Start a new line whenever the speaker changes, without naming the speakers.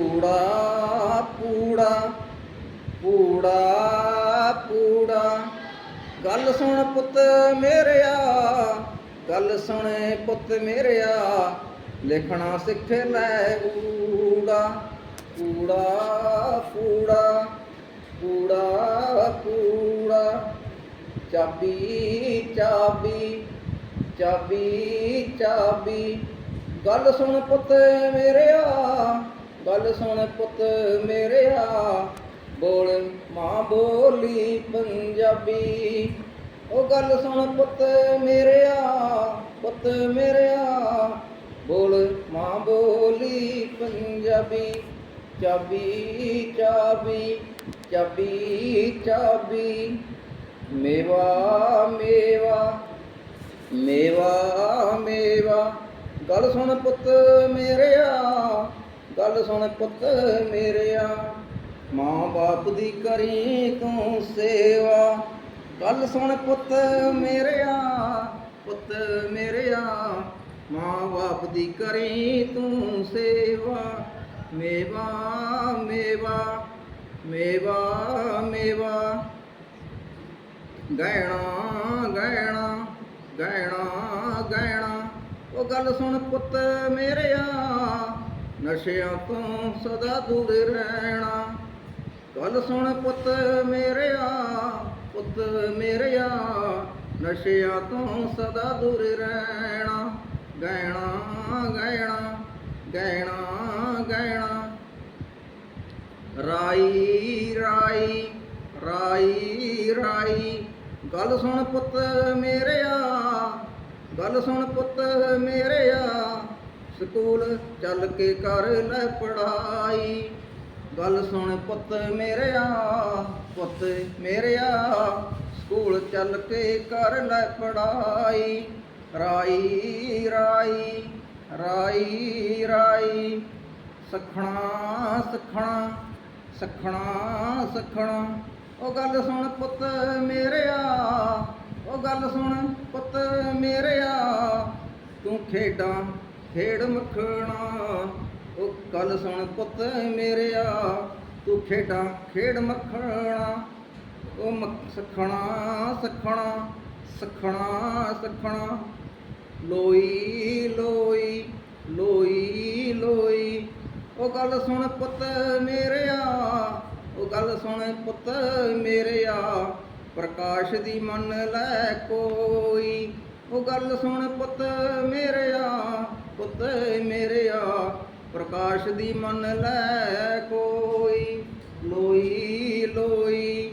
ਪੂੜਾ ਪੂੜਾ ਪੂੜਾ ਪੂੜਾ। ਗੱਲ ਸੁਣ ਪੁੱਤ ਮੇਰਿਆ, ਗੱਲ ਸੁਣ ਪੁੱਤ ਮੇਰਿਆ, ਲਿਖਣਾ ਸਿੱਖ ਲੈ ਊੜਾ। ਕੂੜਾ ਪੂੜਾ ਪੂੜਾ ਪੂੜਾ। ਚਾਬੀ ਚਾਬੀ ਚਾਬੀ ਚਾਬੀ। ਗੱਲ ਸੁਣ ਪੁੱਤ ਮੇਰਿਆ ਗੱਲ ਸੁਣ ਪੁੱਤ ਮੇਰਿਆ। ਬੋਲ, ਮਾਂ ਬੋਲੀ ਪੰਜਾਬੀ। ਉਹ ਗੱਲ ਸੁਣ ਪੁੱਤ ਮੇਰਿਆ ਪੁੱਤ ਮੇਰਿਆ। ਬੋਲ, ਮਾਂ ਬੋਲੀ ਪੰਜਾਬੀ। ਚਾਬੀ ਚਾਬੀ ਚਾਬੀ ਚਾਬੀ। ਮੇਵਾ ਮੇਵਾ ਮੇਵਾ ਮੇਵਾ। ਗੱਲ ਸੁਣ ਪੁੱਤ ਮੇਰਿਆ। ਗੱਲ ਸੁਣ ਪੁੱਤ ਮੇਰਿਆ, ਮਾਂ ਬਾਪ ਦੀ ਕਰੀ ਤੂੰ ਸੇਵਾ। ਗੱਲ ਸੁਣ ਪੁੱਤ ਮੇਰਿਆ ਪੁੱਤ ਮੇਰਿਆ, ਮਾਂ ਬਾਪ ਦੀ ਕਰੀ ਤੂੰ ਸੇਵਾ। ਮੇਵਾ ਮੇਵਾ ਮੇਵਾ ਮੇਵਾ। ਗਹਿਣਾ ਗਹਿਣਾ ਗਹਿਣਾ ਗਹਿਣਾ। ਉਹ ਗੱਲ ਸੁਣ ਪੁੱਤ ਮੇਰਿਆ ਨਸ਼ਿਆਂ ਤੋਂ ਸਦਾ ਦੂਰ ਰਹਿਣਾ। ਗੱਲ ਸੁਣ ਪੁੱਤ ਮੇਰਿਆ ਪੁੱਤ ਮੇਰਿਆ, ਨਸ਼ਿਆਂ ਤੋਂ ਸਦਾ ਦੂਰ ਰਹਿਣਾ। ਗਹਿਣਾ ਗਹਿਣਾ ਗਹਿਣਾ ਗਹਿਣਾ। ਰਾਈ ਰਾਈ ਰਾਈ ਰਾਈ। ਗੱਲ ਸੁਣ ਪੁੱਤ ਮੇਰਿਆ, ਗੱਲ ਸੁਣ ਪੁੱਤ ਮੇਰਿਆ। ਸਕੂਲ ਚੱਲ ਕੇ ਕਰ ਲੈ ਪੜਾਈ ਗੱਲ ਸੁਣ ਪੁੱਤ ਮੇਰਿਆ ਪੁੱਤ ਮੇਰਿਆ, ਸਕੂਲ ਚੱਲ ਕੇ ਕਰ ਲੈ ਪੜਾਈ ਰਾਈ ਰਾਈ ਰਾਈ ਰਾਈ। ਸਖਣਾ ਸਖਣਾ ਸਖਣਾ ਸਖਣਾ। ਉਹ ਗੱਲ ਸੁਣ ਪੁੱਤ ਮੇਰਿਆ, ਉਹ ਗੱਲ ਸੁਣ ਪੁੱਤ ਮੇਰਿਆ। ਤੂੰ ਖੇਡਾਂ ਖੇੜ ਮੱਖਣਾ, ਉਹ ਗੱਲ ਸੁਣ ਪੁੱਤ ਮੇਰਿਆ, ਤੂੰ ਖੇਡਾਂ ਖੇਡ ਮੱਖਣਾ। ਉਹ ਮੱਖ- ਸਖਣਾ ਸਖਣਾ ਸਖਣਾ ਸਖਣਾ। ਲੋਈ ਲੋਈ ਲੋਈ ਲੋਈ। ਉਹ ਗੱਲ ਸੁਣ ਪੁੱਤ ਮੇਰਿਆ, ਉਹ ਗੱਲ ਸੁਣ ਪੁੱਤ ਮੇਰਿਆ। ਪ੍ਰਕਾਸ਼ ਦੀ ਮੰਨ ਲੈ ਕੋਈ, ਉਹ ਗੱਲ ਸੁਣ ਪੁੱਤ ਮੇਰਿਆ। ਪੁੱਤ ਮੇਰਿਆ ਪ੍ਰਕਾਸ਼ ਦੀ ਮੰਨ ਲੈ ਕੋਈ। ਲੋਈ ਲੋਈ।